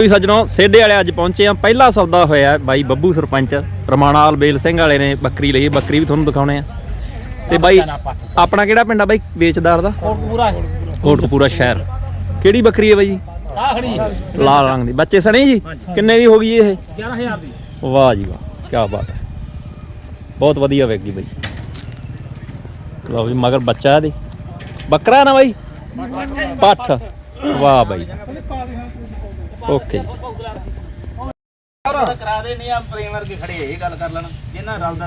ਵੀ ਸੱਜਣੋ ਸੇਡੇ ਵਾਲੇ ਅੱਜ ਪਹੁੰਚੇ ਆ ਪਹਿਲਾ ਸੌਦਾ ਹੋਇਆ ਬਾਈ ਬੱਬੂ ਸਰਪੰਚ। ਰਮਾਣਾਲ ਬੇਲ ਸਿੰਘ ਵਾਲੇ ਨੇ ਬੱਕਰੀ ਲਈ ਬੱਕਰੀ ਵੀ ਤੁਹਾਨੂੰ ਦਿਖਾਉਣੇ ਆ। ਤੇ ਬਾਈ ਆਪਣਾ ਕਿਹੜਾ ਪਿੰਡ ਆ ਬਾਈ? ਵੇਚਦਾਰ ਦਾ? ਪੂਰਾ ਕੋਟਕਪੂਰਾ ਸ਼ਹਿਰ। ਕਿਹੜੀ ਬੱਕਰੀ ਹੈ ਬਾਈ? ਜੀ ਆ ਖੜੀ ਲਾਲ ਰੰਗ ਦੀ। ਬੱਚੇ ਸਣੇ ਜੀ? ਕਿੰਨੇ ਦੀ ਹੋ ਗਈ ਇਹ? 11000 ਦੀ। ਵਾਹ ਜੀ ਵਾਹ ਕੀ ਬਾਤ ਹੈ। ਬਹੁਤ ਵਧੀਆ ਵੇਗੀ ਬਾਈ। ਲਓ ਜੀ ਮਗਰ ਬੱਚਾ ਇਹਦੀ। ਬੱਕਰਾ ਨਾ ਬਾਈ? ਪੱਠ। ਵਾਹ ਬਾਈ। ਓਕੇ। ਕਰਾ ਦੇ ਨਹੀਂ ਆ ਪ੍ਰੇਮ ਵਰਗੇ ਖੜੇ ਇਹ ਗੱਲ ਕਰ ਲੈਣ। ਜਿੰਨਾ ਰਲਦਾ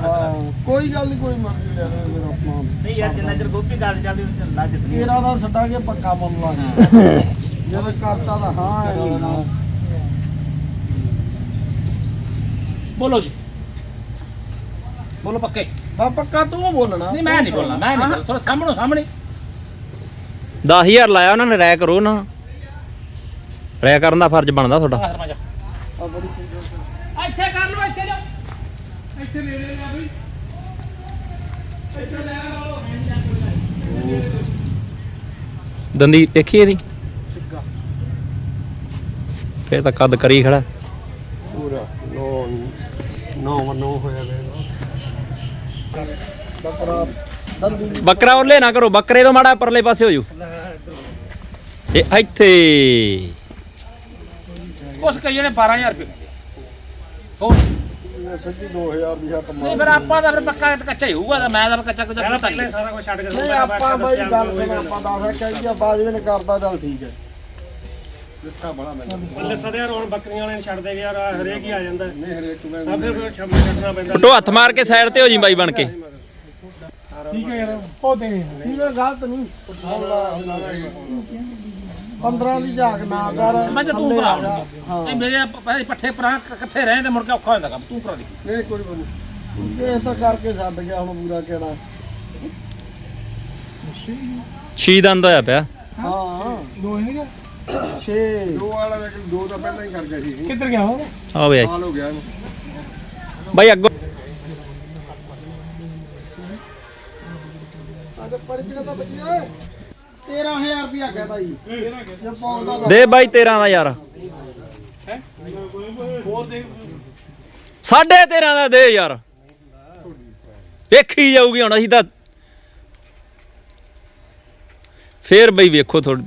ਕੋਈ ਗੱਲ ਨਹੀਂ ਕੋਈ ਮਰਜ਼ੀ ਲੈ ਲੈ ਮੇਰਾ ਆਪਣਾ ਨਹੀਂ ਯਾਰ ਜਿੰਨਾ ਚਿਰ ਗੋਪੀ ਗੱਲ ਚੱਲਦੀ ਉਹ ਚੱਲਦਾ ਜਿੱਤਨੀ ਤੇਰਾ ਦਾ ਛੱਡਾਂਗੇ ਪੱਕਾ ਮੁੱਲ ਲਾ ਜਦੋਂ ਕਰਤਾ ਤਾਂ ਹਾਂ ਹੈ ਨਹੀਂ ਨਾ ਬੋਲੋ ਜੀ। ਬੋਲੋ ਪੱਕੇ। ਬਾ ਪੱਕਾ ਤੂੰ ਬੋਲਣਾ। ਨਹੀਂ ਮੈਂ ਨਹੀਂ ਬੋਲਣਾ ਮੈਂ ਨਹੀਂ ਬੋਲਣਾ। ਥੋੜਾ ਸਾਹਮਣੋ ਸਾਹਮਣੇ 10000 ਲਾਇਆ ਉਹਨਾਂ ਨੇ ਰਾਇ ਕਰੋ ਨਾ। ਰਾਇ ਕਰਨ ਦਾ ਫਰਜ਼ ਬਣਦਾ ਤੁਹਾਡਾ। ਜਾ ਆ। ਇੱਥੇ ਲਓ ਦੰਦੀ ਦੇਖੀ ਇਹਦੀ? ਫੇਰ ਤਾਂ ਕੱਦ ਕਰੀ ਖੜਾ। ਪੂਰਾ ਨੋ ਨੋ ਨੋ ਹੋਇਆ ਵੇ। ਬੱਕਰਾ। ਦੰਦੀ ਬੱਕਰਾ ਉਹਲੇ ਨਾ ਕਰੋ ਬੱਕਰੇ ਤੋਂ ਮਾੜਾ ਪਰਲੇ ਪਾਸੇ ਹੋ ਜੂ ਇਹ ਇੱਥੇ। ਕੁਛ ਕਈ ਜਣੇ 12000 ਰੁਪਏ। ਹੋਰ। ਇਹ ਸੱਜੀ 2000 ਦੀ ਹੱਟ ਨਹੀਂ ਫਿਰ ਆਪਾਂ ਤਾਂ ਫਿਰ ਪੱਕਾ ਕੱਚਾ ਹੀ ਹੋਊਗਾ ਤਾਂ ਮੈਂ ਤਾਂ ਕੱਚਾ ਕੁਝ ਪਤਾ ਹੀ ਸਾਰਾ ਕੁਝ ਛੱਡ ਨਹੀਂ ਆਪਾਂ ਬਾਈ ਗੱਲ ਸੁਣ ਆਪਾਂ ਦੱਸ ਕਹੀ ਆ ਬਾਜਵੇ ਨੇ ਕਰਦਾ ਚੱਲ ਠੀਕ ਹੈ। ਜਿੱਥਾ ਬੜਾ ਮੈਨੂੰ ਬੱਲੇ ਸਦਿਆ ਹੁਣ ਬੱਕਰੀਆਂ ਵਾਲੇ ਨੂੰ ਛੱਡ ਦੇ ਯਾਰ ਆਹ ਹਰੇਕ ਹੀ ਆ ਜਾਂਦਾ। ਨਹੀਂ ਹਰੇਕ ਮੈਂ ਆ ਫਿਰ ਫਿਰ ਛੱਡ ਛੱਡਣਾ ਪੈਂਦਾ। ਟੋ ਹੱਥ ਮਾਰ ਕੇ ਸਾਈਡ ਤੇ ਹੋ ਜੀ ਬਾਈ ਬਣ ਕੇ। ਠੀਕ ਹੈ ਯਾਰ ਉਹ ਦੇ। ਠੀਕ ਹੈ ਗਲਤ ਨਹੀਂ। 15 ਦੀ ਝਾਕ ਨਾ ਕਰ ਮੈਂ ਤਾਂ ਤੂੰ ਆ ਜਾ। ਹਾਂ। ਇਹ ਮੇਰੇ ਪਹਿਲੇ ਪੱਠੇ ਪਰਾਂ ਇਕੱਠੇ ਰਹੇ ਤੇ ਮੁੜ ਕੇ ਔਖਾ ਹੋ ਜਾਂਦਾ ਕੰਮ। ਤੂੰ ਕਰਾ ਦੇ। ਨਹੀਂ ਕੋਈ ਨਹੀਂ। ਇਹ ਤਾਂ ਕਰਕੇ ਛੱਡ ਗਿਆ ਹੁਣ ਪੂਰਾ ਕਿਹੜਾ। ਛੀ ਦੰਦ ਹੋਇਆ ਪਿਆ। ਹਾਂ। ਦੋ ਹੀ ਨਹੀਂ 6 ਦੋ ਵਾਲਾ ਦਾ ਦੋ ਤਾਂ ਪਹਿਲਾਂ ਹੀ ਕਰ ਗਿਆ ਸੀ। ਕਿੱਧਰ ਗਿਆ ਹੋ ਆ ਵੇ ਸਾਲ ਹੋ ਗਿਆ ਬਾਈ ਅੱਗੋਂ ਪਰਚੀਆਂ ਤਾਂ ਬੱਚੀਆਂ 13000 ਰੁਪਇਆ ਕਹਤਾ ਜੀ। ਜੇ ਪੌਂਦਾ ਦੇ ਬਾਈ 13 ਦਾ ਯਾਰ। ਸਾਢੇ 13 ਦਾ ਦੇ ਯਾਰ। ਵੇਖੀ ਜਾਊਗੀ ਹੁਣ ਅਸੀਂ ਤਾਂ ਫੇਰ ਬਈ ਵੇਖੋ ਥੋੜ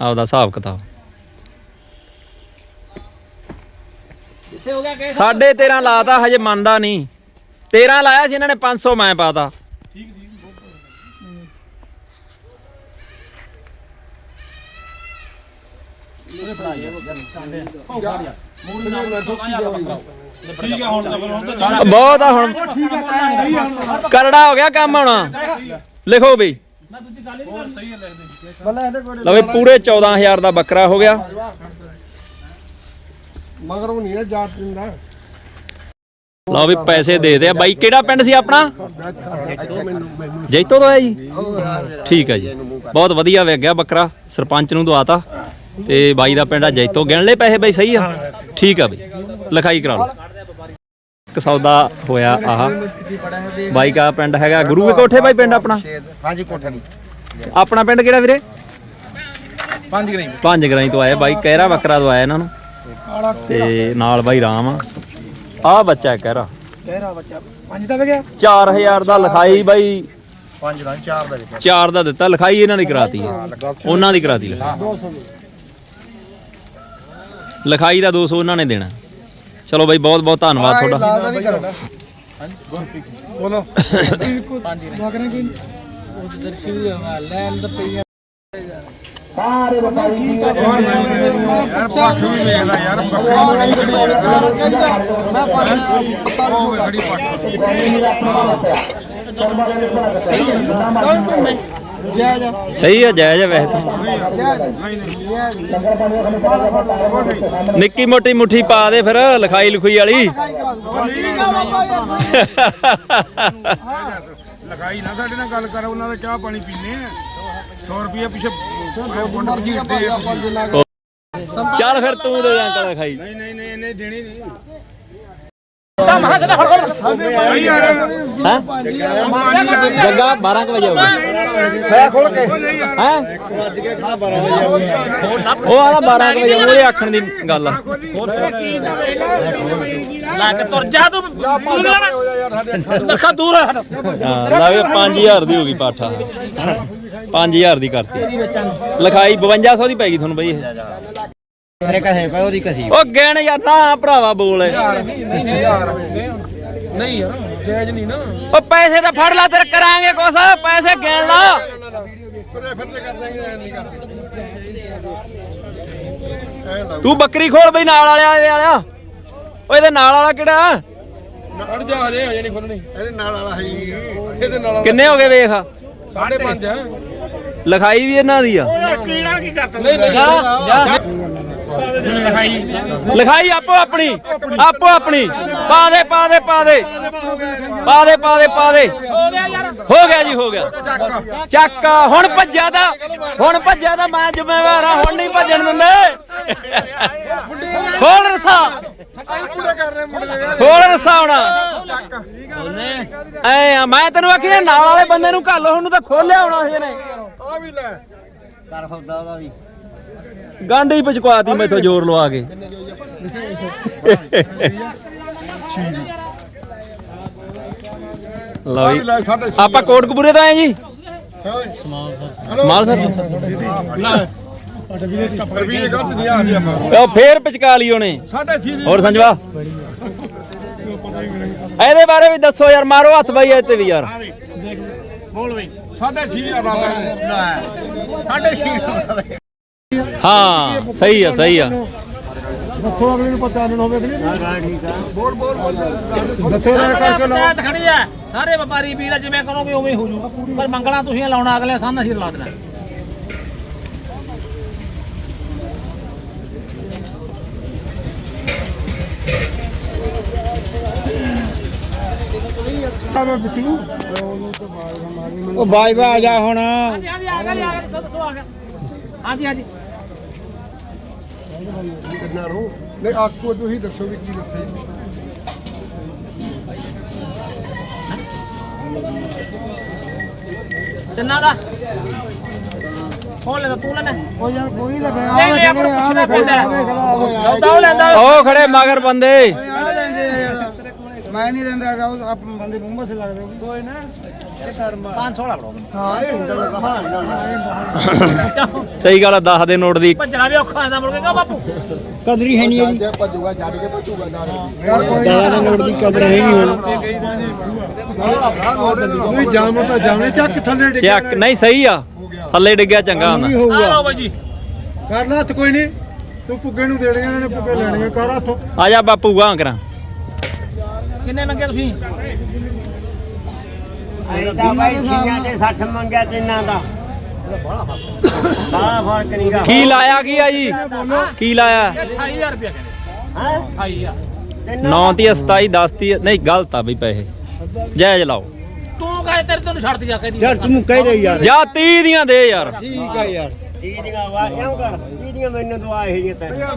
ਆਪਦਾ ਹਿਸਾਬ ਕਿਤਾਬ। ਕਿੱਥੇ ਹੋ ਗਿਆ ਕੇਸ? ਸਾਢੇ 13 ਲਾਤਾ ਹਜੇ ਮੰਨਦਾ ਨਹੀਂ। 13 ਲਾਇਆ ਸੀ ਇਹਨਾਂ ਨੇ 500 ਮੈਂ ਪਾਤਾ। ਠੀਕ ਹੈ ਹੁਣ ਤਾਂ ਫਿਰ ਹੁਣ ਤਾਂ ਬਹੁਤ ਆ ਹੁਣ। ਕਰੜਾ ਹੋ ਗਿਆ ਕੰਮ ਹੁਣ। ਲਿਖੋ ਬਈ। ਬੱਲੇ ਇਹਦੇ ਕੋਲ ਲਵੇ ਪੂਰੇ 14000 ਦਾ ਬੱਕਰਾ ਹੋ ਗਿਆ। ਮਗਰ ਉਹ ਨਹੀਂ ਹੈ ਜਾਟ ਦਿੰਦਾ। ਲਓ ਵੀ ਪੈਸੇ ਦੇ ਦੇ ਆ ਬਾਈ ਕਿਹੜਾ ਪਿੰਡ ਸੀ ਆਪਣਾ? ਜੈਤੋ ਦਾ ਹੈ ਜੀ? ਠੀਕ ਹੈ ਜੀ। ਬਹੁਤ ਵਧੀਆ ਵੇਖ ਗਿਆ ਬੱਕਰਾ। ਸਰਪੰਚ ਨੂੰ ਦਵਾਤਾ। ਤੇ ਬਾਈ ਦਾ ਪਿੰਡ ਆ ਜੈਤੋ। ਗਿਣ ਲੈ ਪੈਸੇ ਬਾਈ ਸਹੀ ਆ? ਠੀਕ ਆ ਬਈ। ਲਿਖਾਈ ਕਰਾ ਲਓ। ਇੱਕ ਸੌਦਾ ਹੋਇਆ ਆਹ। ਬਾਈ ਕਾ ਪਿੰਡ ਹੈਗਾ ਗੁਰੂ ਕੇ ਕੋਠੇ ਬਾਈ ਪਿੰਡ ਆਪਣਾ? ਹਾਂਜੀ ਕੋਠਾ ਦੀ ਆਪਣਾ ਪਿੰਡ ਕਿਹੜਾ ਵੀਰੇ? ਪੰਜ ਗ੍ਰਾਈ। ਪੰਜ ਗਰਾਈ ਤੋਂ ਆਏ ਬਾਈ ਕਹਿਰਾ ਬੱਕਰਾ ਦਵਾਇਆ ਇਹਨਾਂ ਨੂੰ। ਤੇ ਨਾਲ ਬਾਈ ਰਾਮ ਆ। ਆਹ ਬੱਚਾ ਹੈ ਕਹਿਰਾ। ਤੇਰਾ ਬੱਚਾ। ਪੰਜ ਦਾ ਗਿਆ 4000 ਦਾ ਲਿਖਾਈ ਬਾਈ। ਪੰਜ ਦਾ ਚਾਰ ਦਾ ਗਿਆ ਚਾਰ ਦਾ ਦਿੱਤਾ ਲਿਖਾਈ ਇਹਨਾਂ ਦੀ ਕਰਾਤੀ ਹੈ ਉਹਨਾਂ ਦੀ ਕਰਾਤੀ ਲਿਖਾਈ। 200 ਲਿਖਾਈ ਦਾ 200 ਉਹਨਾਂ ਨੇ ਦੇਣਾ। ਚਲੋ ਬਾਈ ਬਹੁਤ ਬਹੁਤ ਧੰਨਵਾਦ ਤੁਹਾਡਾ। ਦਾ ਵੀ ਕਰੋ ਬੋਲੋ। ਪੰਜ ਮਗਰੇ ਕੀ ਉਧਰ ਸ਼ੁਰੂ ਹੋਗਾ ਲੈਣ ਦਾ ਪਈਆ ਸਾਰੇ ਬਤਾਈ ਯਾਰ ਪੱਠ ਵੀ ਵੇਖਦਾ ਯਾਰ ਬੱਕਰੀ ਬੜੀ ਖੜੀ ਮੈਂ ਪੰਜ ਖੜੀ ਪੱਠ ਜਾ ਜਾ ਸਹੀ ਹੈ ਜਾਇਜ਼ ਹੈ ਵੈਸੇ ਤਾਂ। ਜਾ ਜਾ ਨਿੱਕੀ ਮੋਟੀ ਮੁੱਠੀ ਪਾ ਦੇ ਫਿਰ ਲਿਖਾਈ ਲਿਖੂਈ ਵਾਲੀ। ਠੀਕ ਆ ਬਾਬਾ ਯਾਰ ਲਗਾਈ ਨਾ ਸਾਡੇ ਨਾਲ ਗੱਲ ਕਰ ਉਹਨਾਂ ਦਾ ਚਾਹ ਪਾਣੀ ਪੀਨੇ ਆ। 100 ਰੁਪਏ ਪਿੱਛੇ ਗੁੰਡ ਭਜੀੜਦੇ ਆ ਚੱਲ ਫਿਰ ਤੂੰ ਦੇ ਅੰਕਲ ਲਿਖਾਈ। ਨਹੀਂ ਨਹੀਂ ਨਹੀਂ ਇਹਨੇ ਦੇਣੀ ਨਹੀਂ। ਤਾਂ ਮਹਾ ਸਦਾ ਫੜ ਫੜ। ਨਹੀਂ ਯਾਰ ਹਾਂ? ਜੱਗਾ 12 ਕੁ ਵਜੇ ਆਊਗਾ ਹੈ ਖੋਲ ਕੇ। ਹੈ? ਉਹ ਆਦਾ 12 ਕੁ ਵਜੇ ਉਹਦੇ ਆਖਣ ਦੀ ਗੱਲ ਆ। ਲਾ ਕੇ ਤੁਰ ਜਾ ਤੂੰ। ਨਖਾ ਦੂਰ ਹੈ ਹਾਂ ਲਾ ਕੇ 5000 ਦੀ ਹੋ ਗਈ ਪਾਠਾ। 5000 ਦੀ ਕਰਤੀ। ਲਿਖਾਈ 5200 ਦੀ ਪੈ ਗਈ ਤੁਹਾਨੂੰ ਬਈ ਇਹ। ਤੇਰੇ ਕਹੇ ਪਏ ਉਹਦੀ ਕਸੀ ਉਹ ਗਿਣ ਯਾਰ ਨਾ ਭਰਾਵਾ ਬੋਲ। ਨਹੀਂ ਯਾਰ। ਜਾਇਜ਼ ਨਹੀਂ ਨਾ। ਉਹ ਪੈਸੇ ਤਾਂ ਫੜ ਲਾ ਤੇਰੇ ਕਰਾਂਗੇ ਕੁਛ ਪੈਸੇ ਗਿਣ ਲਾ। ਤੂੰ ਬੱਕਰੀ ਖੋਲ ਬਈ ਨਾਲ ਵਾਲਿਆ ਇਹਦੇ ਵਾਲਿਆ। ਓ ਇਹਦੇ ਨਾਲ ਵਾਲਾ ਕਿਹੜਾ? ਅੜ ਜਾ ਹਜੇ ਹਜੇ ਨਹੀਂ ਖੁੱਲਣੀ। ਇਹਦੇ ਨਾਲ ਵਾਲਾ ਹੈ ਹੀ ਨਹੀਂ ਇਹਦੇ ਨਾਲ ਕਿੰਨੇ ਹੋ ਗਏ ਵੇਖ? ਸਾਢੇ ਪੰਜ ਹੈ। ਲਿਖਾਈ ਵੀ ਇਹਨਾਂ ਦੀ ਆ। ਕੀੜਾ ਕੀ ਕਰਤਾ ਨਹੀਂ ਨਹੀਂ। ਲਿਖਾਈ। ਆਪੋ ਆਪਣੀ ਆਪੋ ਆਪਣੀ। ਪਾ ਦੇ ਪਾ ਦੇ ਪਾ ਦੇ। ਪਾ ਦੇ ਪਾ ਦੇ ਪਾ ਦੇ। ਹੋ ਗਿਆ ਜੀ ਹੋ ਗਿਆ। ਚੱਕ। ਹੁਣ ਭੱਜਿਆ ਤਾਂ ਹੁਣ ਭੱਜਿਆ ਤਾਂ ਮੈਂ ਜ਼ਿੰਮੇਵਾਰ ਆ ਹੁਣ ਨਹੀਂ ਭੱਜਣ ਦਿੰਦੇ। ਖੋਲ ਰਸਾ। ਖੋਲ ਰਸਾ ਹੁਣ। ਐ ਆ ਮੈਂ ਤੈਨੂੰ ਆਖਿਆ ਨਾਲ ਵਾਲੇ ਬੰਦੇ ਨੂੰ ਘੱਲ ਉਹਨੂੰ ਤਾਂ ਖੋਲਿਆ ਹੋਣਾ ਸੀ ਇਹਨੇ। ਆ ਵੀ ਲੈ। ਕਰ ਸੌਦਾ ਉਹਦਾ ਵੀ। ਗਾਂਢੀ ਪਚਕਵਾਤੀ ਮੈਥੋਂ ਜ਼ੋਰ ਲਵਾ ਕੇ। ਲਓ ਵੀ ਜੀ ਆਪਾਂ ਕੋਟਕਪੂਰੇ ਤੋਂ ਆਏ ਜੀ? ਸਮਾਲ ਸਰ। ਉਹ ਫੇਰ ਪਚਕਾ ਲਈ ਉਹਨੇ। ਹੋਰ ਸੰਜਵਾ? ਇਹਦੇ ਬਾਰੇ ਵੀ ਦੱਸੋ ਯਾਰ ਮਾਰੋ ਹੱਥ ਬਾਈ ਇੱਥੇ ਵੀ ਯਾਰ। ਸਾਢੇ ਛੇ ਹਜ਼ਾਰ ਦਾ ਲੈ। ਸਾਢੇ ਛੇ ਹਾਂ ਸਹੀ ਆ ਸਹੀ ਆ। ਦੱਸੋ ਅਗਲੇ ਨੂੰ ਪਤਾ ਨਹੀਂ ਹੋਵੇ ਕਿ ਨਹੀਂ ਬੋਲ ਬੋਲ ਬੋਲ ਦੱਸੋ ਰਹਿ ਕਰਕੇ ਲਾਓ। ਪੰਚਾਇਤ ਖੜੀ ਆ। ਸਾਰੇ ਵਪਾਰੀ ਵੀਰ ਆ, ਜਿਵੇਂ ਕਰੋਗੇ ਉਵੇਂ ਹੀ ਹੋ ਜੂ ਪਰ ਮੰਗਣਾ ਤੁਸੀਂ ਲਾਉਣਾ ਅਗਲੇ ਸਾਹਮਣੇ ਅਸੀਂ ਲਾ ਦੇਣਾ। ਉਹ ਬਾਈ ਬਾ ਆ ਜਾ ਹੁਣ। ਹਾਂਜੀ ਹਾਂਜੀ ਆ ਗਿਆ ਜੀ, ਆ ਗਿਆ ਜੀ, ਸਭ ਆ ਗਿਆ। ਹਾਂਜੀ ਹਾਂਜੀ। ਕਿੰਨਾ ਰੂ ਨਹੀਂ ਆਕੋ ਤੁਸੀਂ ਦੱਸੋ ਵੀ ਕੀ ਦੱਸੇ ਤਿੰਨਾਂ ਦਾ? ਕੌਣ ਲੈਂਦਾ ਤੂੰ ਲੈਣਾ ਉਹ ਯਾਰ ਕੋਈ ਨਹੀਂ ਪੁੱਛਣਾ ਪੈਂਦਾ ਉਹ ਖੜੇ ਮਗਰ ਬੰਦੇ। ਮੈਂ ਨਹੀਂ ਦਿੰਦਾ ਹੈਗਾ ਉਹ ਆਪ ਬੰਦੇ ਮੂੰਹ ਸੇ ਲੱਗਦੇ ਕੋਈ ਨਾ 500 ਵਾਲਾ ਬੜੋ ਹਾਂ ਇਹ ਹੁੰਦਾ ਤਾਂ ਕਹਾਂ ਸਹੀ ਗੱਲ ਆ 10 ਦੇ ਨੋਟ ਦੀ। ਭੱਜਣਾ ਵੀ ਔਖਾ ਹੁੰਦਾ ਮੁੜ ਕੇ ਕਹੋ ਬਾਪੂ? ਕਦਰੀ ਹੈ ਨਹੀਂ ਇਹਦੀ ਜੇ ਭੱਜੂਗਾ ਛੱਡ ਕੇ ਭੱਜੂਗਾ ਨਾਲ। ਯਾਰ ਕੋਈ ਜ਼ਿਆਦਾ ਨੋਟ ਦੀ ਕਦਰ ਹੈ ਨਹੀਂ ਹੁਣ। ਤੁਸੀਂ ਜਾਮੋ ਤਾਂ ਜਾਵੇਂ ਚੱਕ ਥੱਲੇ ਡਿੱਗ ਚੱਕ ਨਹੀਂ ਸਹੀ ਆ। ਥੱਲੇ ਡਿੱਗਿਆ ਚੰਗਾ ਹੁੰਦਾ। ਆ ਲਓ ਬਾਈ ਜੀ। ਕਰਨਾ ਹੱਥ ਕੋਈ ਨਹੀਂ। ਤੂੰ ਪੁੱਗੇ ਨੂੰ ਦੇਣੀਆਂ ਇਹਨਾਂ ਨੇ ਪੁੱਗੇ ਲੈਣੀਆਂ ਕਰ ਹੱਥ। ਆ ਜਾ ਬਾਪੂ ਗਾਂ ਕਰਾਂ। ਕਿੰਨੇ ਮੰਗੇ ਤੁਸੀਂ? ਇਹਦਾ ਬਾਈ ਸਿੰਘਾਂ ਦੇ 60 ਮੰਗਿਆ ਤਿੰਨਾਂ ਦਾ। ਬੜਾ ਫ਼ਰਕ ਨਹੀਂਗਾ ਕੀ ਲਾਇਆ ਕੀ ਆ ਜੀ? ਕੀ ਲਾਇਆ? 28000 ਰੁਪਏ ਕਹਿੰਦੇ। ਹੈ? 28000 9 ਤੀ 27 10 ਤੀ ਨਹੀਂ ਗਲਤ ਆ ਬਈ ਪੈਸੇ। ਜਾਇਜ਼ ਲਾਓ। ਤੂੰ ਕਹੇ ਤੇਰੇ ਤੋਂ ਛੱਡ ਜਾ ਕੇ ਯਾਰ ਤੂੰ ਕਹਿ ਦੇ ਯਾਰ। ਜਾਂ 30 ਦੀਆਂ ਦੇ ਯਾਰ। ਠੀਕ ਆ ਯਾਰ। ਤੀਦੀਆਂ ਵਾ ਕਿਉਂ ਕਰ ਤੀਦੀਆਂ ਮੈਨੂੰ ਦਵਾ ਇਹ ਜੀ ਤੈਨੂੰ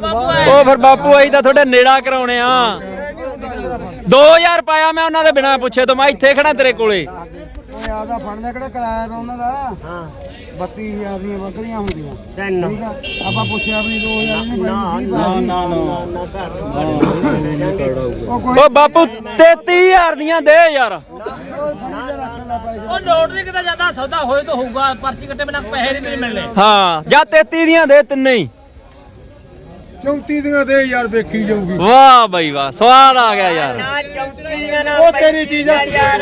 ਉਹ ਫਿਰ ਬਾਪੂ ਆਈ ਤਾਂ ਤੁਹਾਡੇ ਨੇੜਾ ਕਰਾਉਣੇ ਆ। 2000 ਪਾਇਆ ਮੈਂ ਉਹਨਾਂ ਦੇ ਬਿਨਾ ਪੁੱਛੇ ਤੋਂ ਮੈਂ ਇੱਥੇ ਖੜਾ ਤੇਰੇ ਕੋਲੇ ਓਏ ਆਦਾ ਫੜਦਾ ਕਿਹੜਾ ਕਿਰਾਇਆ ਵਾ ਉਹਨਾਂ ਦਾ ਹਾਂ 32000 ਦੀਆਂ ਬੱਕਰੀਆਂ ਹੁੰਦੀਆਂ ਤਿੰਨ ਠੀਕ ਆ ਆਪਾਂ ਪੁੱਛਿਆ ਵੀ 2000 ਨਹੀਂ ਬਾਈ ਜੀ ਨਾ ਨਾ ਉਹ ਬਾਪੂ 33000 ਦੀਆਂ ਦੇ ਯਾਰ ਉਹ ਨੋਟ ਨਹੀਂ ਕਿਤੇ ਜਾਂਦਾ ਸੌਦਾ ਹੋਏ ਤਾਂ ਹੋਊਗਾ ਪਰਚੀ ਕੱਟੇ ਬਿਨਾਂ ਪੈਸੇ ਨਹੀਂ ਮਿਲਣੇ ਹਾਂ ਜਾਂ 33 ਦੀਆਂ ਦੇ ਤਿੰਨੇ ਹੀ 34 ਦੀਆਂ ਦੇ ਯਾਰ ਵੇਖੀ ਜਾਊਗੀ। ਵਾਹ ਬਈ ਵਾਹ ਸਵਾਦ ਆ ਗਿਆ ਯਾਰ। ਨਾ ਚੌਂਕੀਆਂ ਨਾ ਉਹ ਤੇਰੀ ਚੀਜ਼ ਆ ਯਾਰ।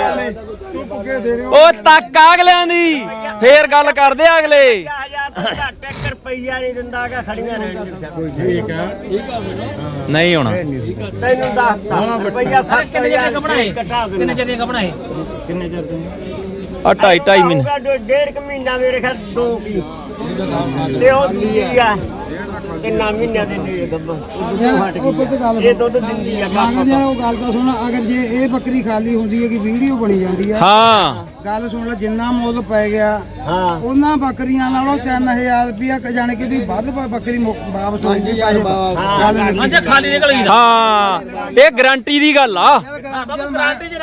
ਤੂੰ ਪੁੱਗੇ ਦੇਣੇ ਉਹ ਤੱਕ ਅਗਲਿਆਂ ਦੀ। ਫੇਰ ਗੱਲ ਕਰਦੇ ਆ ਅਗਲੇ। 1000 ਤੋਂ ਘੱਟ 1 ਰੁਪਈਆ ਨਹੀਂ ਦਿੰਦਾਗਾ ਖੜੀਆਂ ਰਹਿਣ ਠੀਕ ਆ। ਨਹੀਂ ਹੋਣਾ। ਤੈਨੂੰ ਦੱਸਦਾ ਰੁਪਈਆ ਕਿੰਨੇ ਜਣੇ 7000 ਕਪੜਾਏ ਕਟਾ ਕਿੰਨੇ ਦੇਣਾ ਜਣੇ ਕਪੜਾਏ ਆ ਢਾਈ ਢਾਈ ਮਹੀਨੇ। ਦੋ- ਡੇਢ ਕੁ ਮਹੀਨਾ ਮੇਰੇ ਖਿਆਲ ਦੋ ਕੀ। ਤੇ ਉਹ ਦਿੰਦੀ ਆ? ਕਿੰਨਾ ਮਹੀਨਿਆਂ ਦੇ ਨੇੜੇ ਗੱਲ ਇਹ ਦੁੱਧ ਦਿੰਦੀ ਆ ਮੰਗਦੇ ਆ ਉਹ ਗੱਲ ਤਾਂ ਸੁਣ ਅਗਰ ਜੇ ਇਹ ਬੱਕਰੀ ਖਾਲੀ ਹੁੰਦੀ ਹੈ ਕਿ ਵੀਡੀਓ ਬਣੀ ਜਾਂਦੀ ਆ। ਹਾਂ। ਗੱਲ ਸੁਣ ਲੈ ਜਿੰਨਾ ਮੁੱਲ ਪੈ ਗਿਆ ਹਾਂ। ਉਹਨਾਂ ਬੱਕਰੀਆਂ ਨਾਲੋਂ 3000 ਰੁਪਇਆ ਜਾਣ ਕੇ ਵੀ ਵੱਧ ਪ- ਬੱਕਰੀ ਵਾਪਸ ਹੋ। ਗਈ ਪੈਸੇ ਅੱਛਾ ਖਾਲੀ ਨਿਕਲ ਗਈ ਹਾਂ। ਇਹ ਗਾਰੰਟੀ ਦੀ ਗੱਲ ਆ। ਗਾਰੰਟੀ ਵੀ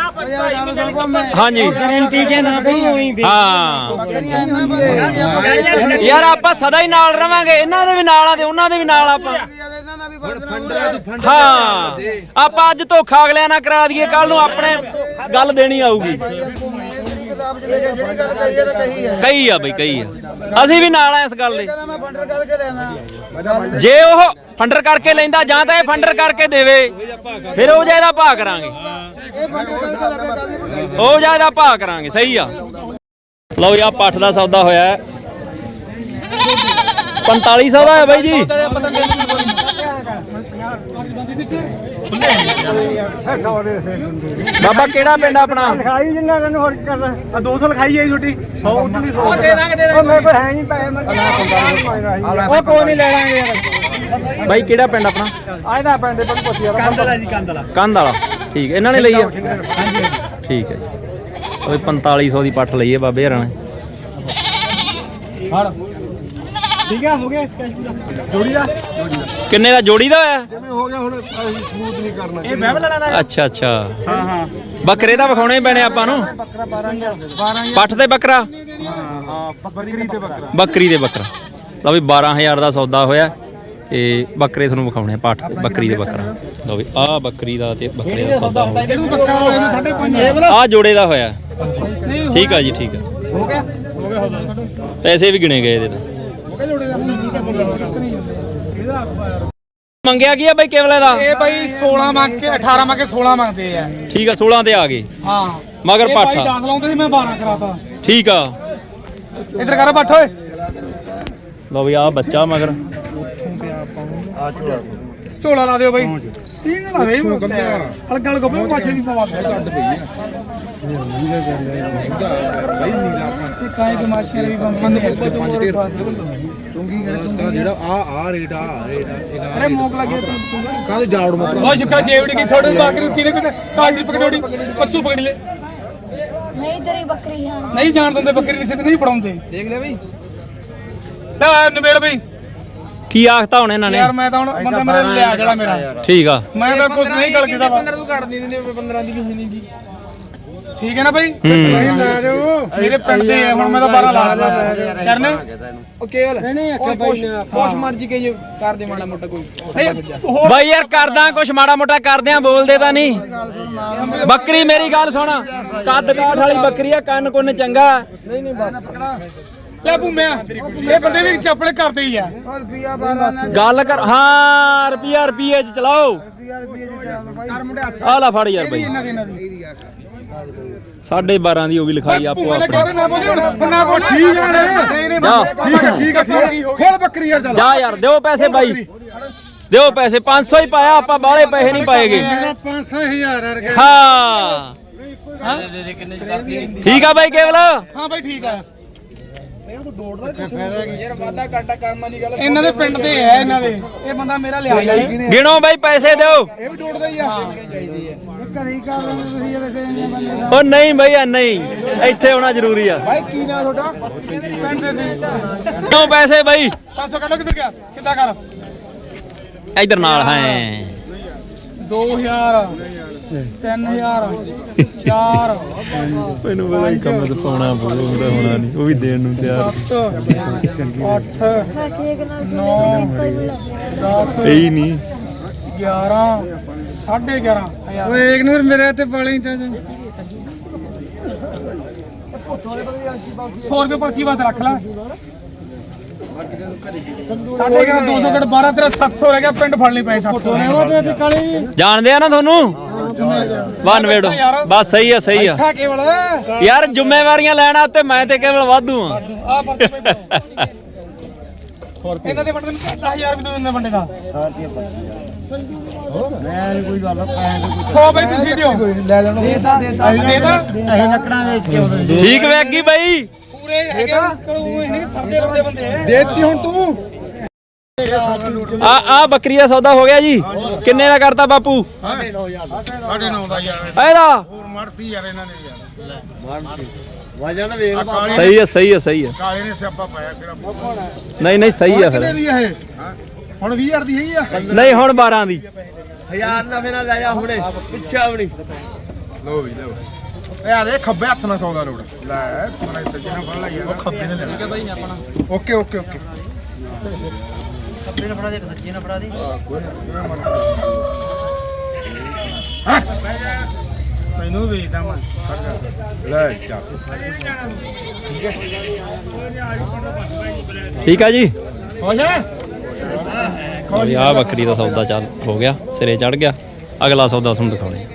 ਹਾਂਜੀ। ਜੇ ਨਾ ਹੋਈ ਹਾਂ। ਬੱਕਰੀਆਂ ਇਹਨਾਂ ਬਥੇਰੀਆਂ ਯਾਰ ਆਪਾਂ ਸਦਾ ਹੀ ਨਾਲ ਰਵਾਂਗੇ। ਇਹਨਾਂ ਦੇ ਵੀ ਨਾਲ ਆ ਤੇ ਉਹਨਾਂ ਦੇ ਵੀ ਨਾਲ ਆਪਾਂ। ਵੀ ਹਾਂ। ਆਪਾਂ ਅੱਜ ਧੋਖਾ ਅਗਲਿਆਂ ਨਾਲ ਕਰਾ ਦਈਏ ਕੱਲ ਨੂੰ ਆਪਣੇ ਗੱਲ ਦੇਣੀ ਆਊਗੀ। ਜਿਹੜੀ ਗੱਲ ਕਹੀ ਹੈ ਤਾਂ ਕਹੀ ਹੈ। ਕਈ ਆ ਬਈ ਕਈ ਆ। ਅਸੀਂ ਵੀ ਨਾਲ ਆ ਇਸ ਗੱਲ ਦੇ ਕਹਿੰਦਾ ਮੈਂ ਫੰਡਰ ਕਰਕੇ ਦੇਣਾ। ਜੇ ਉਹ ਫੰਡਰ ਕਰਕੇ ਲੈਂਦਾ ਜਾਂ ਤਾਂ ਇਹ ਫੰਡਰ ਕਰਕੇ ਦੇਵੇ ਫਿਰ ਉਹ ਜਿਹਦਾ ਭਾਅ ਕਰਾਂਗੇ। ਇਹ ਫੰਡਰ ਕਰਕੇ ਲੱਗੇ ਗੱਲ ਨਹੀਂ ਕੋਈ ਉਹ ਜਿਹਦਾ ਭਾਅ ਕਰਾਂਗੇ ਸਹੀ ਆ। ਲਓ ਯਾ ਪੱਠ ਦਾ ਸੌਦਾ ਹੋਇਆ ਹੈ। 4500 ਦਾ ਹੈ ਬਾਈ ਜੀ। ਬਾਬਾ ਕਿਹੜਾ ਪਿੰਡ ਆਪਣਾ? ਲਿਖਾਈ ਜਿੰਨਾ ਤੈਨੂੰ ਹੋਰ ਕਰਨਾ ਆ 200 ਲਿਖਾਈ ਆਈ ਛੋਟੀ 100 ਉਤਲੀ 100 ਦੇ ਦਾਂਗੇ ਦੇ ਉਹ ਮੇਰੇ ਕੋਲ ਹੈ ਨਹੀਂ ਪੈਸੇ ਮੈਂ ਉਹ ਕੋਈ ਨਹੀਂ ਲੈ ਲਾਂਗੇ ਯਾਰ। ਬਾਈ ਕਿਹੜਾ ਪਿੰਡ ਆਪਣਾ? ਆਹ ਦਾ ਪੈਂਦੇ ਪਰ ਪੁੱਛ ਯਾਰ ਕੰਦਲਾ ਜੀ ਕੰਦਲਾ। ਕੰਧ ਵਾਲਾ। ਠੀਕ ਇਹਨਾਂ ਨੇ ਲਈ ਆ? ਠੀਕ ਹੈ ਜੀ। ਉਹ 4500 ਦੀ ਪੱਠ ਲਈ ਹੈ ਬਾਬੇ ਹਰਾਂ ਨੇ। ਠੀਕ ਆ ਹੋ ਗਿਆ। ਜੋੜੀ ਦਾ। ਕਿੰਨੇ ਦਾ ਜੋੜੀ ਦਾ ਹੋਇਆ? ਜਿਵੇਂ ਹੋ ਗਿਆ ਹੁਣ ਅਸੀਂ ਸਬੂਤ ਨਹੀਂ ਕਰਨਾ ਇਹ ਮੈਂ ਲੈਣਾ ਦਾ ਅੱਛਾ ਅੱਛਾ। ਹਾਂ ਹਾਂ। ਬੱਕਰੇ ਦਾ ਵਿਖਾਉਣੇ ਹੀ ਪੈਣੇ ਆਪਾਂ ਨੂੰ। ਬੱਕਰਾ 12000 12000 ਪੱਠ ਤੇ ਬੱਕਰਾ? ਹਾਂ ਬੱਕਰੀ ਤੇ ਬੱਕਰਾ। ਬੱਕਰੀ ਦੇ ਬੱਕਰਾ। ਲਓ ਵੀ 12000 ਦਾ ਸੌਦਾ ਹੋਇਆ ਤੇ ਬੱਕਰੇ ਤੁਹਾਨੂੰ ਵਿਖਾਉਣੇ ਆ ਪੱਠ ਤੇ ਬੱਕਰੀ ਦੇ ਬੱਕਰਾ। ਲਓ ਵੀ ਆਹ ਬੱਕਰੀ ਦਾ ਤੇ ਬੱਕਰੇ ਦਾ ਸੌਦਾ ਹੋਇਆ ਇਹਨੂੰ ਬੱਕਰਾ ਹੋਇਆ ਨੂੰ 5.5 ਆਹ ਜੋੜੇ ਦਾ ਹੋਇਆ। ਠੀਕ ਆ ਜੀ ਠੀਕ ਆ। ਹੋ ਗਿਆ। ਪੈਸੇ ਵੀ ਗਿਣੇ ਗਏ ਇਹਦੇ ਤਾਂ। ਮੰਗਿਆ ਕੀ ਆ ਬਈ ਕੇਵਲੇ ਦਾ ਇਹ ਬਾਈ 16 ਮੰਗ ਕੇ 18 ਮੰਗ ਕੇ 16 ਮੰਗਦੇ ਆ। ਠੀਕ ਆ 16 ਤੇ ਆ ਗਏ। ਹਾਂ। ਮਗਰ ਇਹ ਬਾਈ ਪੱਠ 10 ਲਾਉਂਦੇ ਸੀ ਮੈਂ 12 ਕਰਾਤਾ। ਠੀਕ ਆ। ਇੱਧਰ ਕਰ ਬੱਠ ਓਏ। ਲਓ ਵੀ ਆਹ ਬੱਚਾ ਮਗਰ। ਝੋਲਾ ਲਾ ਦਿਓ ਬਾਈ। ਤੀਨ ਲਾ ਦੇ ਹਲਕਾ ਹਲਕਾ ਕੋਈ ਪਾਛੇ ਵੀ ਪਵਾ ਕੱਢ ਪਈ ਹੈ ਕਾਏ ਕਿ ਮਾਸ਼ੀਆਂ ਵੀ ਬੰਦ ਚੁੰਗੀ ਕਰੇ ਜਿਹੜਾ ਆ ਆ ਰੇਟ ਆ ਰੇਟ ਅਰੇ ਮੋਕ ਲੱਗੇ ਕੱਲ ਜਾੜ ਮੁੱਕ ਉਹ ਸ਼ੁਕਾ ਜੇਵੜੀ ਕੀ ਥੋੜੇ ਬਾਕਰੀ ਤੀਨੇ ਕਿਤੇ ਕਾਜੀ ਪਕੜੋੜੀ ਪੱਚੂ ਪਕੜ ਲੈ। ਨਹੀਂ ਤੇਰੀ ਬੱਕਰੀ ਹਾਂ ਨਹੀਂ ਜਾਣ ਦਿੰਦੇ ਬੱਕਰੀ ਨਿਸੇ ਤੇ ਨਹੀਂ ਪੜਾਉਂਦੇ ਦੇਖ ਲੈ ਬਈ। ਲੈ ਨਵੇੜ ਬਈ। ਕੀ ਆਖਤਾ ਹੁਣ ਇਹਨਾਂ ਨੇ? ਯਾਰ ਮੈਂ ਤਾਂ ਹੁਣ ਬੰਦਾ ਮੇਰੇ ਲਿਆ ਜਿਹੜਾ ਮੇਰਾ। ਠੀਕ ਆ। ਮੈਂ ਤਾਂ ਕੁਝ ਨਹੀਂ ਗੱਲ ਕੀਤਾ 15 ਤੂੰ ਕੱਢ ਨਹੀਂ ਦਿੰਦੇ 15 ਦੀ ਕਿਸੇ ਨਹੀਂ ਜੀ। ਠੀਕ ਹੈ ਨਾ ਬਈ? ਮੇਰੇ ਪਿੰਡ ਦੇ ਆ, ਹੁਣ ਮੈਂ ਤਾਂ 12 ਲਾ ਦਿੰਦਾ। ਚਰਨ? ਉਹ ਕੇਵਲ ਨਹੀਂ ਨਹੀਂ ਕੁਛ ਮਰਜ਼ੀ ਕੇ ਕਰ ਦੇ ਮਾੜਾ ਮੋਟਾ ਕੋਈ। ਬਾਈ ਯਾਰ ਕਰਦਾ ਕੁਛ ਮਾੜਾ ਮੋਟਾ ਕਰਦੇ ਆ ਬੋਲਦੇ ਤਾਂ ਨਹੀਂ। ਬੱਕਰੀ ਮੇਰੀ ਗੱਲ ਸੁਣ। ਕੱਦ ਕਾਠ ਵਾਲੀ ਬੱਕਰੀ ਆ ਕੰਨ ਕੁੰਨ ਚੰਗਾ। ਲੈ ਭੂਮਿਆ ਇਹ ਬੰਦੇ ਵੀ ਚੱਪੜੇ ਕਰਦੇ ਹੀ ਆ। ਗੱਲ ਕਰ ਹਾਂ ਰੁਪਿਆ ਰੁਪਏ ਚ ਚਲਾਓ। ਰੁਪਿਆ ਰੁਪਿਆ ਜੀ ਚੱਲ ਬਾਈ। ਕਰ ਮੁੰਡੇ ਹੱਥ ਆ ਲੈ ਫੜ ਯਾਰ ਬਾਈ। ਇਹਨਾਂ ਦੇ ਇਹਨਾਂ ਦੀ ਸਾਢੇ 12 ਦੀ ਹੋ ਗਈ ਲਿਖਾਈ ਆਪੋ ਆਪਣੀ। ਕਹਿੰਦੇ ਨਾ ਬੋਲ ਠੀਕ ਆ ਨਹੀਂ ਠੀਕ ਹੈ ਠੀਕ ਹੈ ਠੀਕ ਹੈ ਖੋਲ ਬੱਕਰੀ ਯਾਰ ਚੱਲ। ਜਾ ਯਾਰ ਦਿਓ ਪੈਸੇ ਬਾਈ। ਦਿਓ ਪੈਸੇ 500 ਹੀ ਪਾਇਆ ਆਪਾਂ ਬਾਹਲੇ ਪੈਸੇ ਨਹੀਂ ਪਾਏਗੇ। 5000 ਰੁਪਏ ਹਾਂ। ਠੀਕ ਆ ਬਾਈ ਕੇਵਲ? ਹਾਂ ਬਾਈ ਠੀਕ ਆ। ਇਹਨਾਂ ਦੇ ਪਿੰਡ ਦੇ ਆ ਇਹਨਾਂ ਦੇ। ਇਹ ਬੰਦਾ ਮੇਰਾ ਲਿਆ ਜਾਈ ਗਿਣੋ ਬਾਈ ਪੈਸੇ ਦਿਓ। ਇਹ ਵੀ ਡੋੜਦਾ ਹੀ ਆ। ਘਰੇ ਕਰ ਲੈਂਦੇ ਤੁਸੀਂ ਜਿਹੜੇ ਤੇ ਬੰਦੇ ਉਹ ਨਹੀਂ ਬਈ ਆ ਨਹੀਂ। ਇੱਥੇ ਹੋਣਾ ਜ਼ਰੂਰੀ ਆ। ਭਾਈ ਕੀ ਨਾਮ ਤੁਹਾਡਾ? ਪਿੰਡ ਦੇ ਦੇ ਕਿਉਂ ਪੈਸੇ ਬਾਈ? 500 ਕੱਢੋ ਕਿੱਧਰ ਗਿਆ? ਸਿੱਧਾ ਕਰ। ਇਧਰ ਨਾਲ ਹੈ। 2000 3000 4 ਮੈਨੂੰ ਪਤਾ ਹੀ ਕੰਮ ਦਿਖਾਉਣਾ ਪਊਗਾ ਹੋਣਾ ਨਹੀਂ। ਉਹ ਵੀ ਦੇਣ ਨੂੰ ਤਿਆਰ। 8 ਮੈਂ ਕੇਕ ਨਾਲ ਕੋਈ ਵੀ ਲੱਗ 10 ਹੀ ਨਹੀਂ 11 11.5 ਹਜ਼ਾਰ। ਓਏ ਇੱਕ ਨੂਰ ਮੇਰੇ ਤੇ ਪਾਲੀ ਚ 100 ਰੁਪਏ ਪਰਚੀ ਬਾਤ ਰੱਖ ਲੈ। ਸਾਡੇ ਘਰ 200 ਕੱਢ 12 ਤੇਰਾ 700 ਰਹਿ ਗਿਆ ਪਿੰਡ ਫੜ ਲਈ ਪਏ 700 ਨੇ ਉਹ ਤੇ ਕਾਲੀ ਜਾਣਦੇ ਆ ਨਾ ਤੁਹਾਨੂੰ? ਵਨ ਵੇੜੋ ਬਸ ਸਹੀ ਆ ਸਹੀ ਆ। ਕੇਵਲ। ਯਾਰ ਜ਼ਿੰਮੇਵਾਰੀਆਂ ਲੈਣਾ ਉੱਤੇ ਮੈਂ ਤੇ ਕੇਵਲ ਵਾਧੂ ਆ। ਇਹਨਾਂ ਦੇ ਬੰਦੇ ਨੂੰ 10000 ਵੀ ਦੇ ਦਿੰਦੇ ਬੰਦੇ ਦਾ। ਮੈਂ ਕੋਈ ਗੱਲ ਪੈਸੇ 100 ਬਈ ਤੁਸੀਂ ਦਿਓ। ਲੈ ਲੈਣੋ। ਦੇਤਾ ਦੇਤਾ ਦੇਤਾ ਅਸੀਂ ਲੱਕੜਾਂ ਵੇਚ ਕੇ ਆਉਂਦੇ ਠੀਕ ਵੇਗੀ ਬਾਈ। ਪੂਰੇ ਹੈਗੇ ਨਹੀਂ ਸਰਦੇ ਵਰਦੇ ਬੰਦੇ। ਦੇਤੀ ਹੁਣ ਤੂੰ। ਆ ਆ ਬੱਕਰੀ ਦਾ ਸੌਦਾ ਹੋ ਗਿਆ ਜੀ। ਕਿੰਨੇ ਦਾ ਕਰਤਾ ਬਾਪੂ? ਸਾਢੇ 9 ਦਾ ਯਾਰ। ਇਹਦਾ? ਹੋਰ ਮਰਤੀ ਯਾਰ ਇਹਨਾਂ ਨੇ ਯਾਰ। ਵਜਨ ਵੇਖ ਸਹੀ ਹੈ ਸਹੀ ਹੈ ਸਹੀ ਹੈ ਕਾਲੇ ਨੇ ਸਿਆਪਾ ਪਾਇਆ ਕਿਹੜਾ ਨਹੀਂ ਨਹੀਂ ਸਹੀ ਆ ਫਿਰ। ਦੀ ਇਹ? ਹੁਣ 20000 ਦੀ ਹੈਗੀ ਆ? ਨਹੀਂ ਹੁਣ 12 ਦੀ। ਹਜ਼ਾਰ ਨਾ ਫੇਰ ਨਾ ਲੈ ਜਾ ਹੁਣੇ। ਪਿੱਛਾ ਵੀ ਨਹੀਂ ਲਓ ਵੀ ਲਓ ਇਹ ਆ ਦੇ ਖੱਬੇ ਹੱਥ ਨਾਲ ਸੌਦਾ ਨੋਟ ਲੈ ਮੈਂ ਸੱਜੇ ਨਾਲ ਫੜ ਲਿਆ ਉਹ ਖੱਬੇ ਨਾਲ ਲੈਣਾ। ਬਾਈ ਆਪਣਾ? Okay okay okay. ਖੱਬੇ ਨਾਲ ਫੜਾ ਦੇ ਇੱਕ ਸੱਜੇ ਨਾਲ ਫੜਾ ਦੇ। ਤੈਨੂੰ ਵੇਚਦਾ ਮੈਂ। ਲੈ ਜਾ ਠੀਕ ਆ ਜੀ? ਖੁਸ਼ ਹੈ ਆ ਬੱਕਰੀ ਦਾ ਸੌਦਾ ਚੱਲ ਹੋ ਗਿਆ ਸਿਰੇ ਚੜ ਗਿਆ। ਅਗਲਾ ਸੌਦਾ ਤੁਹਾਨੂੰ ਦਿਖਾਉਣੇ